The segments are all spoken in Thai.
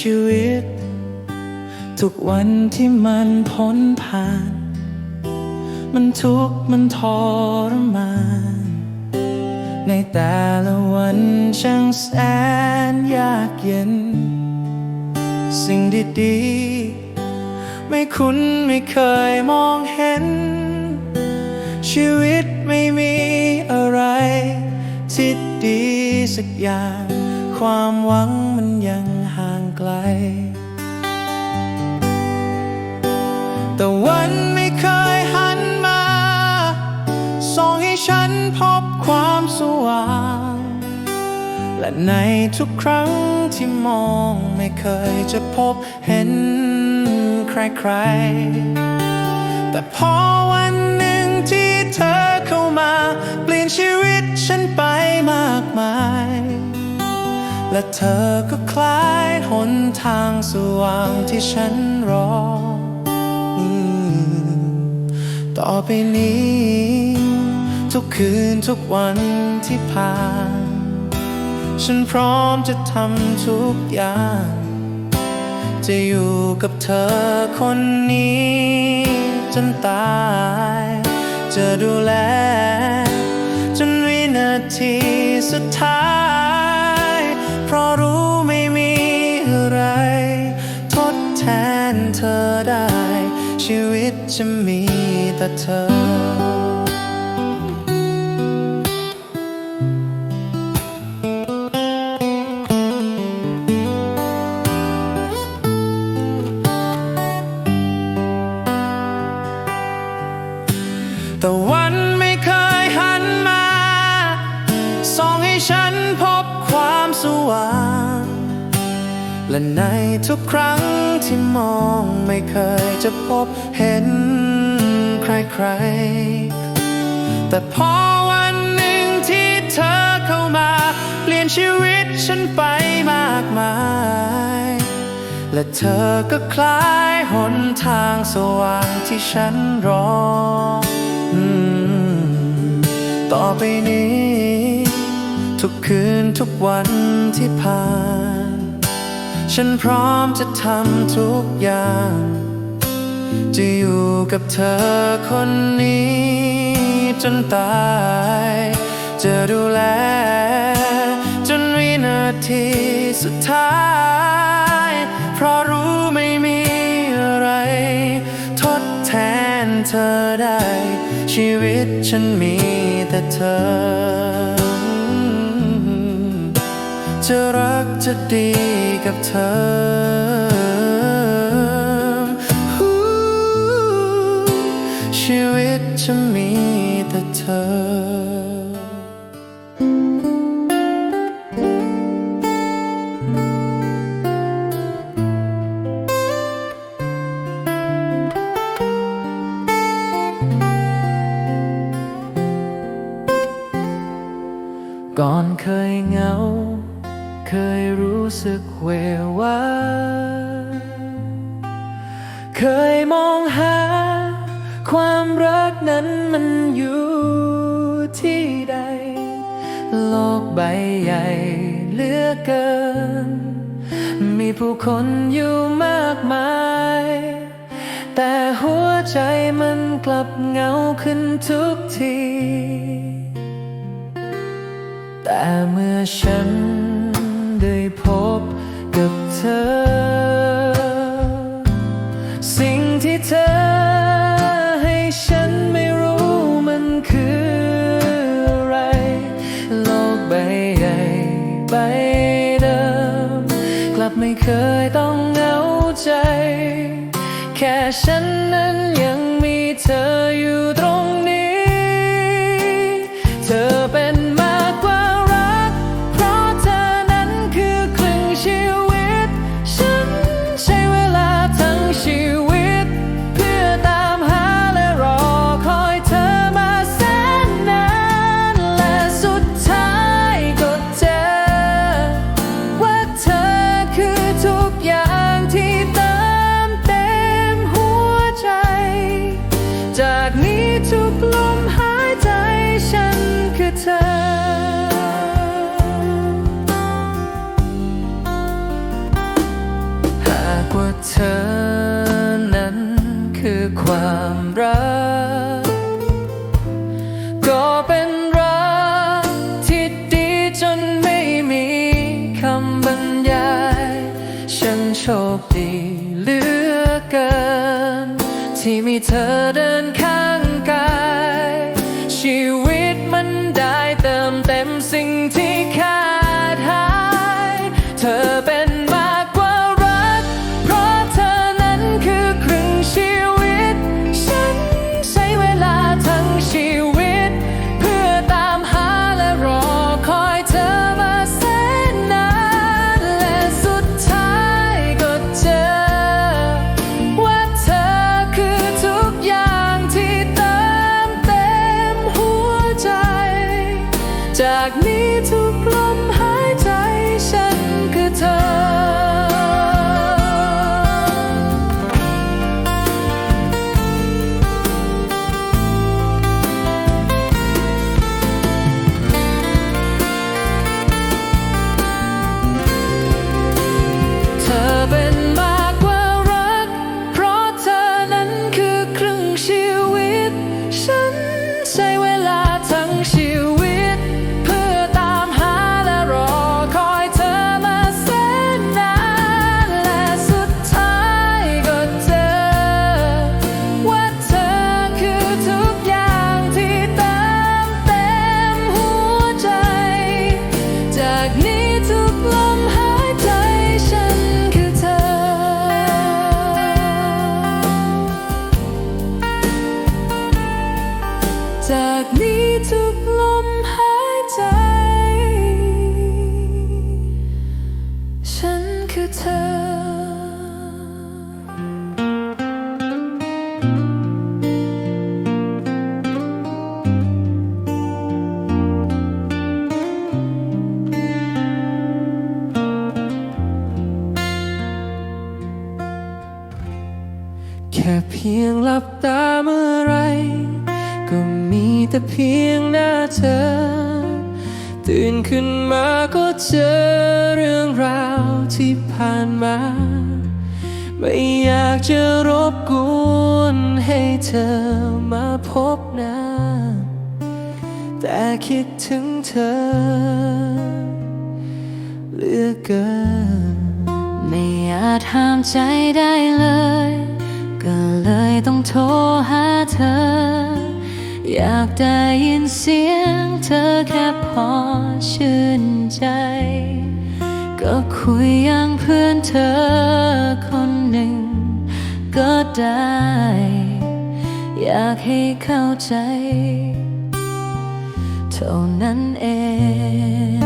ชีวิต ทุกวันที่มันพ้นผ่าน มันทุกข์มันทรมาน ในแต่ละวันช่างแสนยากเย็น สิ่งดีๆ ไม่คุ้นไม่เคยมองเห็น ชีวิตไม่มีอะไรที่ดีสักอย่าง ความหวังมันยังห่างไกล แต่วันไม่เคยหันมาส่องให้ฉันพบความสว่าง และในทุกครั้งที่มองไม่เคยจะพบเห็นใครๆ แต่พอวันหนึ่งที่เธอเข้ามา เปลี่ยนชีวิตฉันไปมากมาย และเธอก็คล้ายหนทางสว่างที่ฉันรอ ต่อไปนี้ ทุกคืนทุกวันที่ผ่าน ฉันพร้อมจะทำทุกอย่าง จะอยู่กับเธอคนนี้ จนตาย จะดูแล จนวินาทีสุดท้าย ชีวิตจะมีแต่เธอ แต่วันไม่เคยหันมา ส่องให้ฉันพบความสว่าง และในทุกครั้งที่มองไม่เคย จะพบเห็นใครๆ แต่พอวันหนึ่งที่เธอเข้ามาเปลี่ยนชีวิตฉันไปมากมาย และเธอก็คล้ายหนทางสว่างที่ฉันรอ ต่อไปนี้ ทุกคืนทุกวันที่ผ่าน ฉันพร้อมจะทำทุกอย่าง จะอยู่กับเธอคนนี้ จนตาย จะดูแล จนวินาทีสุดท้าย เพราะรู้ไม่มีอะไร ทดแทนเธอได้ ชีวิตฉันมีแต่เธอจะรักจะดีกับเธอ ชีวิตจะมีแต่เธอก่อนเคยเหงา เคยรู้สึกเววา เคยมองหา ความรักนั้นมันอยู่ที่ใด โลกใบใหญ่เหลือเกิน มีผู้คนอยู่มากมาย แต่หัวใจมันกลับเหงาขึ้นทุกที แต่เมื่อฉันได้พบกับเธอ เคยต้องเหงาใจ แค่ฉันนั้นยังมีเธออยู่ ที่มีเธอเดินข้างกายชีวิต ฉัน เธอมาพบหน้า แต่คิดถึงเธอเหลือเกิน ไม่อาจห้ามใจได้เลย ก็เลยต้องโทรหาเธอ อยากได้ยินเสียงเธอแค่พอชื่นใจ ก็คุยอย่างเพื่อนเธอคนหนึ่งก็ได้ อยากให้เข้าใจ เท่านั้นเอง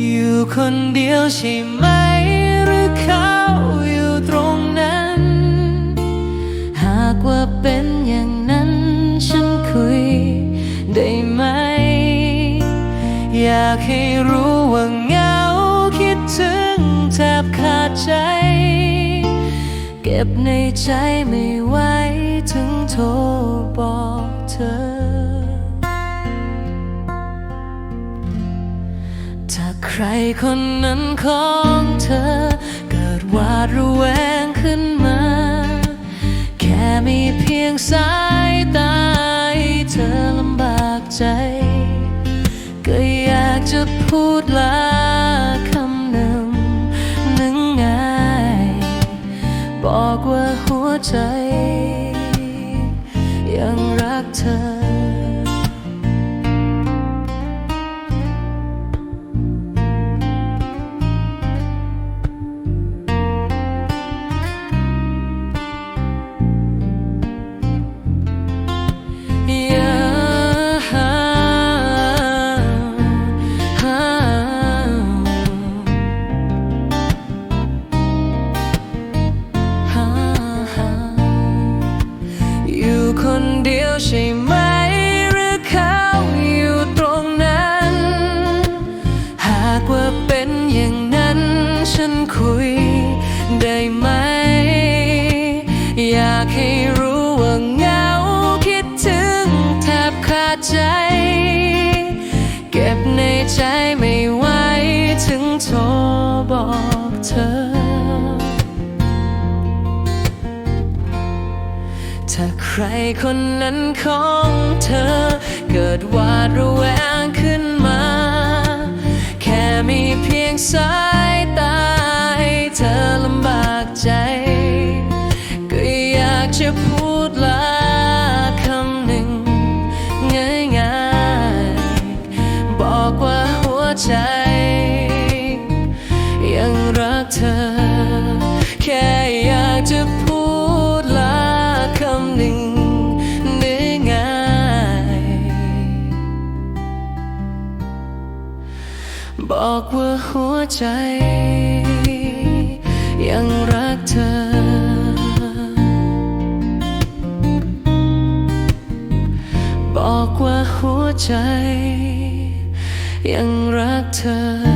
อยู่คนเดียวใช่ไหมหรือเขาอยู่ตรงนั้น หากว่าเป็นอย่างนั้นฉันคุยได้ไหม อยากให้รู้ว่าเหงาคิดถึงแทบขาดใจ ก็บในใจไม่ไหวถึงโทรบอกเธอ ถ้าใครคนนั้นของเธอ เกิดวาดระแวงขึ้นมา แค่มีเพียงสายตาให้เธอลำบากใจ ก็อยากจะพูดลา หัวใจ ยังรักเธอ รคนนั้นของเธอ เกิดวาดระแวงขึ้นมา แค่มีเพียงสายตาให้เธอลำบากใจ ก็อยากจะพูดลาคำหนึ่งง่ายๆบอกว่าหัวใจ บอกว่าหัวใจ ยังรักเธอ บอกว่าหัวใจ ยังรักเธอ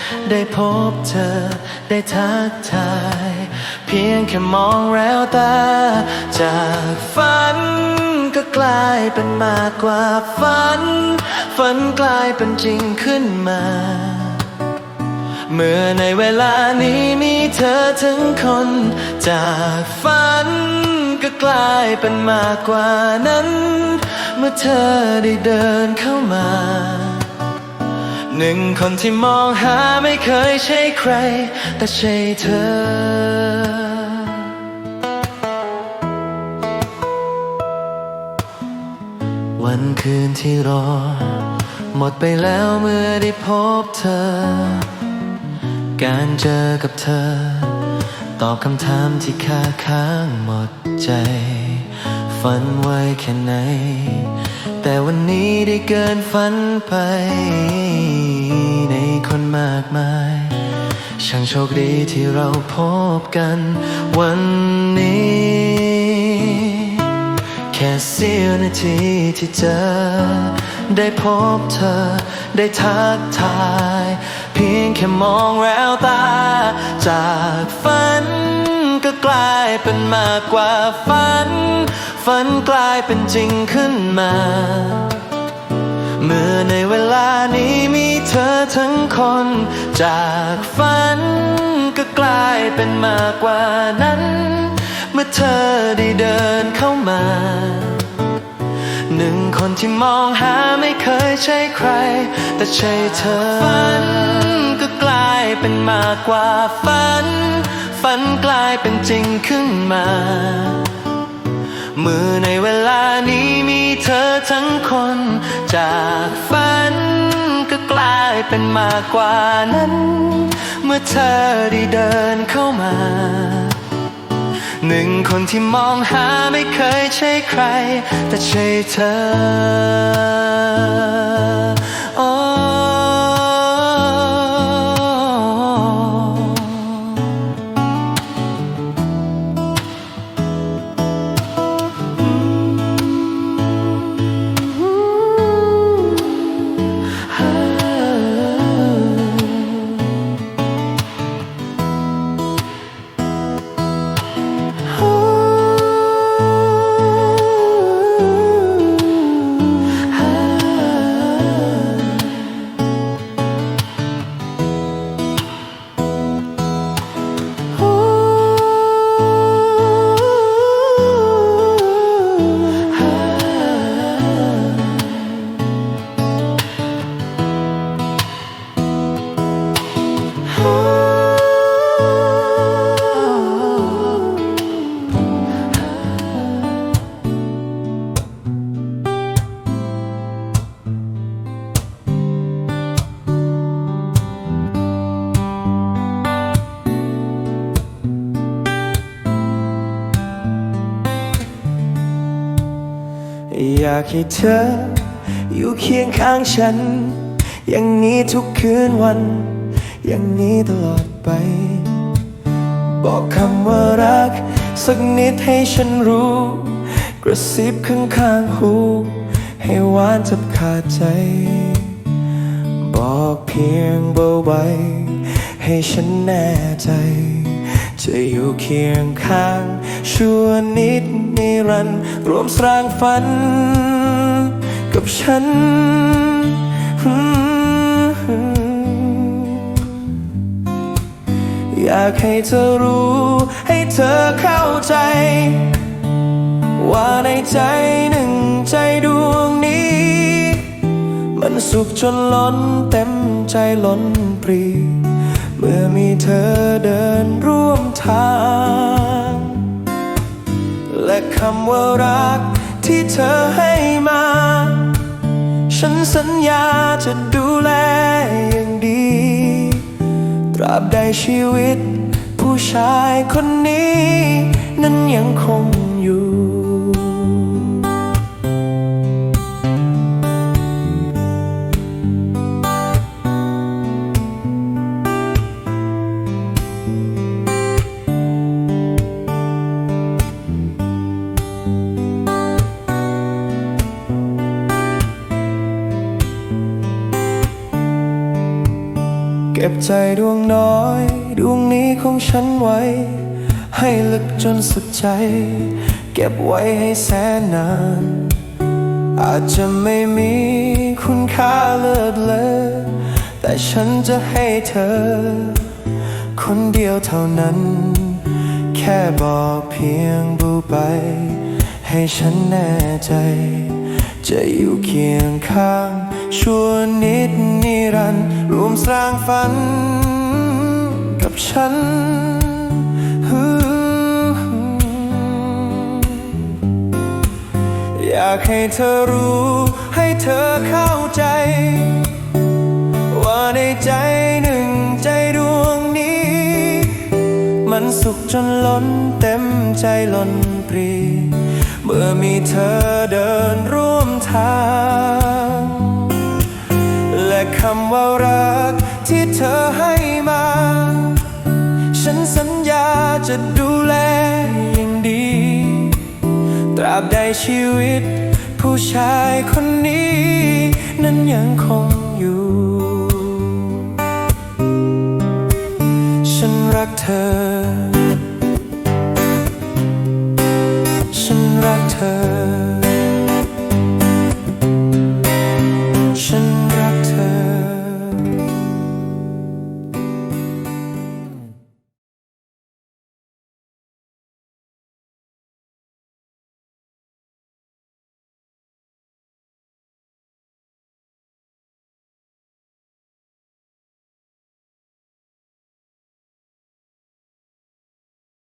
ได้พบเธอ ได้ทักทาย เพียงแค่มองแววตา จากฝันก็กลายเป็นมากกว่าฝัน ฝันกลายเป็นจริงขึ้นมา เมื่อในเวลานี้มีเธอทั้งคน จากฝันก็กลายเป็นมากกว่านั้น เมื่อเธอได้เดินเข้ามา หนึ่งคนที่มองหาไม่เคยใช่ใคร แต่ใช่เธอ วันคืนที่รอ หมดไปแล้วเมื่อได้พบเธอ การเจอกับเธอ ตอบคำถามที่ค้าค้างหมดใจ ฝันไว้แค่ไหน แต่วันนี้ได้เกินฝันไป ในคนมากมาย ช่างโชคดีที่เราพบกันวันนี้ แค่เสี้ยวนาทีที่เจอ ได้พบเธอ ได้ทักทาย เพียงแค่มองแววตาจากฝัน ก็กลายเป็นมากกว่าฝัน ฝันกลายเป็นจริงขึ้นมา เมื่อในเวลานี้มีเธอทั้งคน จากฝันก็กลายเป็นมากกว่านั้น เมื่อเธอได้เดินเข้ามาหนึ่งคนที่มองหาไม่เคยใช่ใคร แต่ใช่เธอฝันก็กลายเป็นมากกว่าฝัน ฝันกลายเป็นจริงขึ้นมา เมื่อในเวลานี้มีเธอทั้งคน จากฝันก็กลายเป็นมากกว่านั้น เมื่อเธอได้เดินเข้ามา หนึ่งคนที่มองหาไม่เคยใช่ใคร แต่ใช่เธอโอยากให้เธอ อยู่เคียงข้างฉัน อย่างนี้ทุกคืนวัน อย่างนี้ตลอดไป บอกคำว่ารัก สักนิดให้ฉันรู้ กระซิบข้างข้างหู ให้หวานจับขาดใจ บอกเพียงเบาไว้ให้ฉันแน่ใจ จะอยู่เคียงข้างชั่ว นิดนิรันดร์รวมสร้างฝัน กับฉันอยากให้เธอรู้ ให้เธอเข้าใจ ว่าในใจหนึ่งใจดวงนี้ มันสุขจนล้นเต็มใจล้นปรี เมื่อมีเธอเดินร่วมทาง และคำว่ารักที่เธอให้มา ฉันสัญญาจะดูแลอย่างดี ตราบใดชีวิต ผู้ชายคนนี้ นั้นยังคง ใจดวงน้อย ดวงนี้ของฉันไว้ ให้ลึกจนสุดใจ เก็บไว้ให้แสนนาน อาจจะไม่มีคุณค่าเลิศเลอแต่ฉันจะให้เธอ คนเดียวเท่านั้น แค่บอกเพียงบูไป ให้ฉันแน่ใจ จะอยู่เคียงข้าง ชั่วนิดนิรันดร์รวมสร้างฝัน กับฉัน อยากให้เธอรู้ ให้เธอเข้าใจ ว่าในใจหนึ่งใจดวงนี้ มันสุขจนล้นเต็มใจล้นปรี เมื่อมีเธอเดินร่วมทาง คำว่ารักที่เธอให้มา ฉันสัญญาจะดูแลอย่างดี ตราบใดชีวิต ผู้ชายคนนี้ นั้นยังคงอยู่ ฉันรักเธอ